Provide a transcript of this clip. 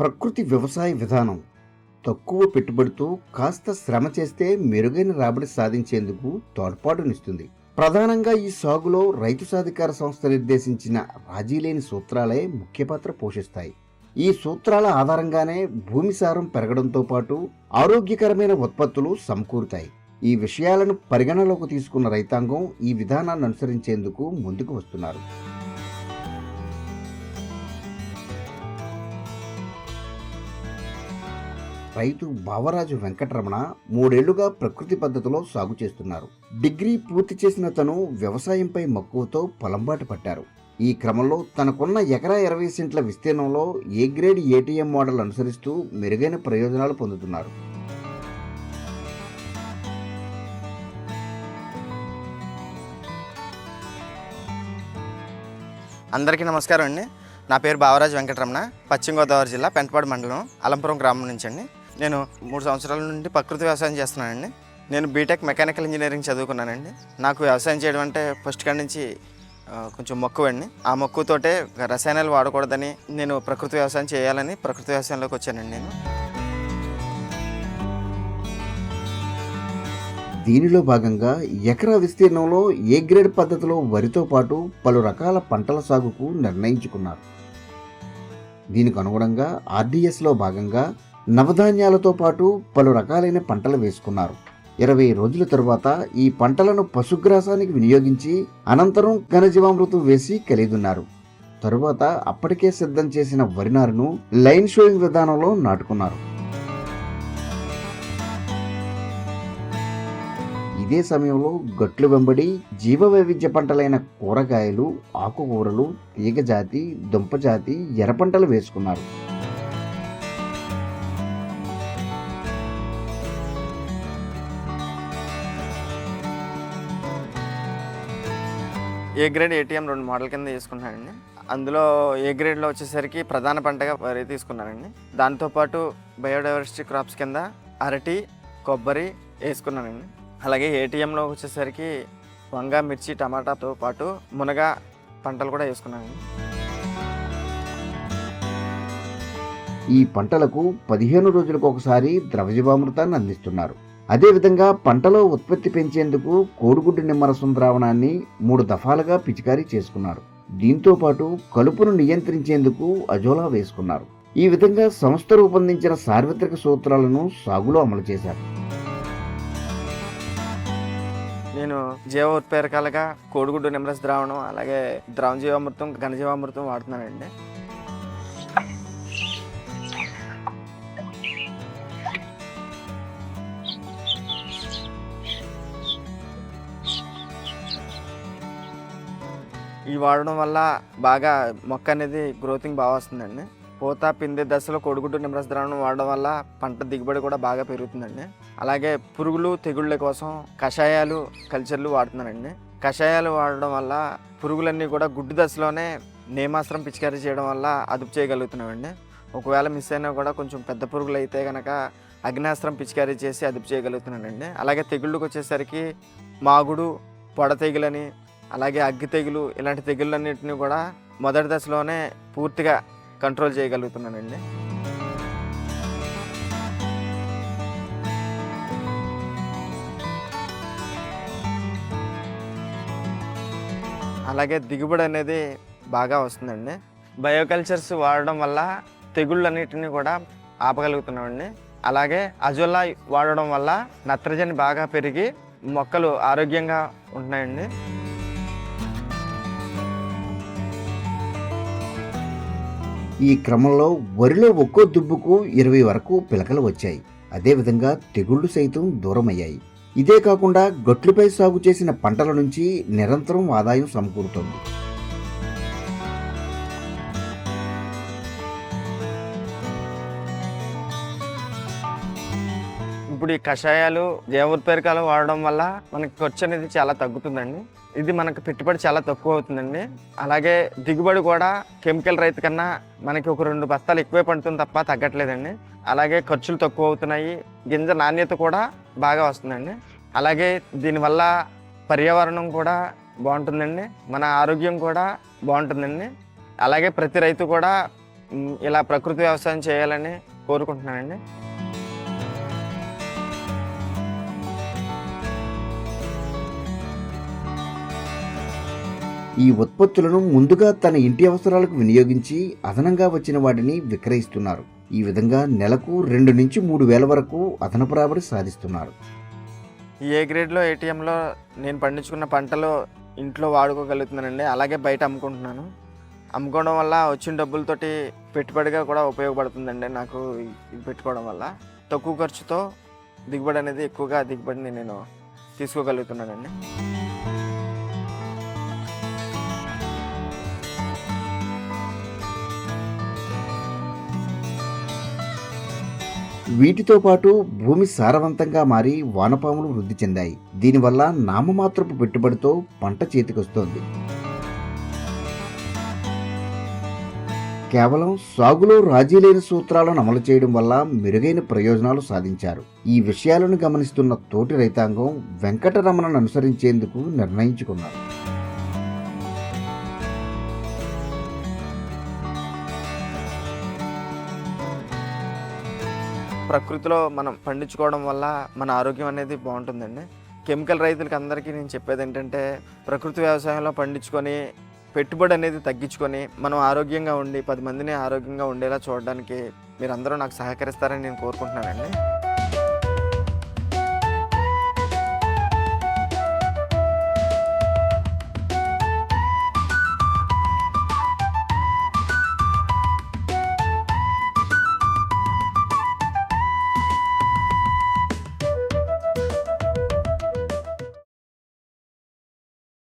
ప్రకృతి వ్యవసాయ విధానం. తక్కువ పెట్టుబడితో కాస్త శ్రమ చేస్తే మెరుగైన రాబడి సాధించేందుకు తోడ్పాటునిస్తుంది. ప్రధానంగా ఈ సాగులో రైతు సాధికార సంస్థ నిర్దేశించిన రాజీలేని సూత్రాలే ముఖ్య పాత్ర పోషిస్తాయి. ఈ సూత్రాల ఆధారంగానే భూమి సారం పెరగడంతో పాటు ఆరోగ్యకరమైన ఉత్పత్తులు సమకూరుతాయి. ఈ విషయాలను పరిగణలోకి తీసుకున్న రైతాంగం ఈ విధానాన్ని అనుసరించేందుకు ముందుకు వస్తున్నారు. రైతు బావరాజు వెంకటరమణ మూడేళ్ళుగా ప్రకృతి పద్ధతిలో సాగు చేస్తున్నారు. డిగ్రీ పూర్తి చేసిన తను వ్యవసాయంపై మక్కువతో పొలంబాటు పట్టారు ఈ క్రమంలో తనకున్న ఎకరా ఇరవై సెంట్ల విస్తీర్ణంలో ఏ గ్రేడ్ ఏటీఎం మోడల్ అనుసరిస్తూ మెరుగైన ప్రయోజనాలు పొందుతున్నారు. అందరికీ నమస్కారం అండి. నా పేరు బావరాజ్ వెంకటరమణ పశ్చిమ గోదావరి జిల్లా పెంటపాడు మండలం అలంపురం గ్రామం నుంచి అండి నేను మూడు సంవత్సరాల నుండి ప్రకృతి వ్యవసాయం చేస్తున్నానండి. నేను బీటెక్ మెకానికల్ ఇంజనీరింగ్ చదువుకున్నానండి. నాకు వ్యవసాయం చేయడం అంటే ఫస్ట్ కాడి నుంచి కొంచెం మక్కువండి ఆ మక్కువతోటే రసాయనాలు వాడకూడదని నేను ప్రకృతి వ్యవసాయం చేయాలని ప్రకృతి వ్యవసాయంలోకి వచ్చానండి నేను. దీనిలో భాగంగా ఎకరా విస్తీర్ణంలో ఏ గ్రేడ్ పద్ధతిలో వరితో పాటు పలు రకాల పంటల సాగుకు నిర్ణయించుకున్నారు. దీనికి అనుగుణంగా ఆర్డీఎస్లో భాగంగా నవధాన్యాలతో పాటు పలు రకాలైన పంటలు వేసుకున్నారు. ఇరవై రోజుల తరువాత ఈ పంటలను పశుగ్రాసానికి వినియోగించి అనంతరం ఘనజీవామృతం వేసి కలిదున్నారు తరువాత అప్పటికే సిద్ధం చేసిన వరి నారును లైన్ షోయింగ్ విధానంలో నాటుకున్నారు. ఇదే సమయంలో గట్లు వెంబడి జీవ వైవిధ్య పంటలైన కూరగాయలు ఆకుకూరలు తీగజాతి దుంపజాతి ఎర్ర పంటలు వేసుకున్నారు. ఏ గ్రేడ్ ఏటీఎం రెండు మోడల్ కింద తీసుకున్నానండి అందులో ఏ గ్రేడ్లో వచ్చేసరికి ప్రధాన పంటగా వరి తీసుకున్నానండి దాంతోపాటు బయోడైవర్సిటీ క్రాప్స్ కింద అరటి కొబ్బరి వేసుకున్నానండి అలాగే ఏటీఎంలో వచ్చేసరికి వంగ మిర్చి టమాటాతో పాటు మునగ పంటలు కూడా వేసుకున్నానండి ఈ పంటలకు పదిహేను రోజులకు ఒకసారి ద్రవజీవామృతాన్ని అందిస్తున్నారు. అదేవిధంగా పంటలో ఉత్పత్తి పెంచేందుకు కోడిగుడ్డు నిమ్మరసం ద్రావణాన్ని మూడు దఫాలుగా పిచికారీ చేసుకున్నారు. దీంతో పాటు కలుపును నియంత్రించేందుకు అజోలా వేసుకున్నారు. ఈ విధంగా సంస్థ రూపొందించిన సార్వత్రిక సూత్రాలను సాగులో అమలు చేశారు. నేను జీవ ఉత్ప్రేరకాలుగా కోడిగుడ్డు నిమ్మరస ద్రావణం అలాగే ద్రవజీవామృతం ఘనజీవామృతం వాడుతున్నానండి. ఇవి వాడడం వల్ల బాగా మొక్క అనేది గ్రోతింగ్ బాగా వస్తుందండి. పూత పిందె దశలో కొడుగుడ్డు నిమ్మరస ద్రావణం వాడడం వల్ల పంట దిగుబడి కూడా బాగా పెరుగుతుందండి. అలాగే పురుగులు తెగుళ్ళ కోసం కషాయాలు కల్చర్లు వాడుతున్నానండి కషాయాలు వాడడం వల్ల పురుగులన్నీ కూడా గుడ్డు దశలోనే నేమాస్త్రం పిచికారీ చేయడం వల్ల అదుపు చేయగలుగుతున్నామండి. ఒకవేళ మిస్ అయినా కూడా కొంచెం పెద్ద పురుగులు అయితే కనుక అగ్నాస్త్రం పిచికారీ చేసి అదుపు చేయగలుగుతున్నానండి. అలాగే తెగుళ్ళకి వచ్చేసరికి మాగుడు పొడ తెగులని అలాగే అగ్గి తెగులు ఇలాంటి తెగుళ్ళన్నింటినీ కూడా మొదటి దశలోనే పూర్తిగా కంట్రోల్ చేయగలుగుతున్నానండి. అలాగే దిగుబడి అనేది బాగా వస్తుందండి. బయోకల్చర్స్ వాడడం వల్ల తెగుళ్ళన్నిటిని కూడా ఆపగలుగుతున్నామండి. అలాగే అజోలా వాడడం వల్ల నత్రజని బాగా పెరిగి మొక్కలు ఆరోగ్యంగా ఉంటున్నాయండి. ఈ క్రమంలో వరిలో ఒక్కో దుబ్బుకు ఇరవై వరకు పిలకలు వచ్చాయి. అదేవిధంగా తెగుళ్ళు సైతం దూరమయ్యాయి. ఇదే కాకుండా గట్లుపై సాగు చేసిన పంటల నుంచి నిరంతరం ఆదాయం సమకూరుతోంది. ఇప్పుడు ఈ కషాయాలు జీవోత్పేరకాలు వాడడం వల్ల మనకి ఖర్చు అనేది చాలా తగ్గుతుందండి. ఇది మనకు పెట్టుబడి చాలా తక్కువ అవుతుందండి. అలాగే దిగుబడి కూడా కెమికల్ రైతు కన్నా మనకి ఒక రెండు బస్తాలు ఎక్కువే పండుతుంది తప్ప తగ్గట్లేదండి. అలాగే ఖర్చులు తక్కువ అవుతున్నాయి. గింజ నాణ్యత కూడా బాగా వస్తుందండి. అలాగే దీనివల్ల పర్యావరణం కూడా బాగుంటుందండి. మన ఆరోగ్యం కూడా బాగుంటుందండి. అలాగే ప్రతి రైతు కూడా ఇలా ప్రకృతి వ్యవసాయం చేయాలని కోరుకుంటున్నానండి. ఈ ఉత్పత్తులను ముందుగా తన ఇంటి అవసరాలకు వినియోగించి అదనంగా వచ్చిన వాటిని విక్రయిస్తున్నారు. ఈ విధంగా నెలకు రెండు నుంచి మూడు వేల వరకు అదనపు రాబడి సాధిస్తున్నారు. ఏ గ్రేడ్లో ఏటీఎంలో నేను పండించుకున్న పంటలు ఇంట్లో వాడుకోగలుగుతున్నానండి. అలాగే బయట అమ్ముకుంటున్నాను. అమ్ముకోవడం వల్ల వచ్చిన డబ్బులతోటి పెట్టుబడిగా కూడా ఉపయోగపడుతుందండి నాకు పెట్టుకోవడం వల్ల. తక్కువ ఖర్చుతో దిగుబడి అనేది ఎక్కువగా దిగుబడిని నేను తీసుకోగలుగుతున్నానండి. వీటితో పాటు భూమి సారవంతంగా మారి వానపాములు వృద్ధి చెందాయి. దీనివల్ల నామమాత్రపు పెట్టుబడితో పంట చేతికొస్తోంది. కేవలం సాగులో రాజీ లేని సూత్రాలను అమలు చేయడం వల్ల మెరుగైన ప్రయోజనాలు సాధించారు. ఈ విషయాలను గమనిస్తున్న తోటి రైతాంగం వెంకటరమణను అనుసరించేందుకు నిర్ణయించుకున్నారు. ప్రకృతిలో మనం పండించుకోవడం వల్ల మన ఆరోగ్యం అనేది బాగుంటుందండి. కెమికల్ రైతులకి అందరికీ నేను చెప్పేది ఏంటంటే ప్రకృతి వ్యవసాయంలో పండించుకొని పెట్టుబడి అనేది తగ్గించుకొని మనం ఆరోగ్యంగా ఉండి పది మందిని ఆరోగ్యంగా ఉండేలా చూడడానికి మీరందరూ నాకు సహకరిస్తారని నేను కోరుకుంటున్నానండి.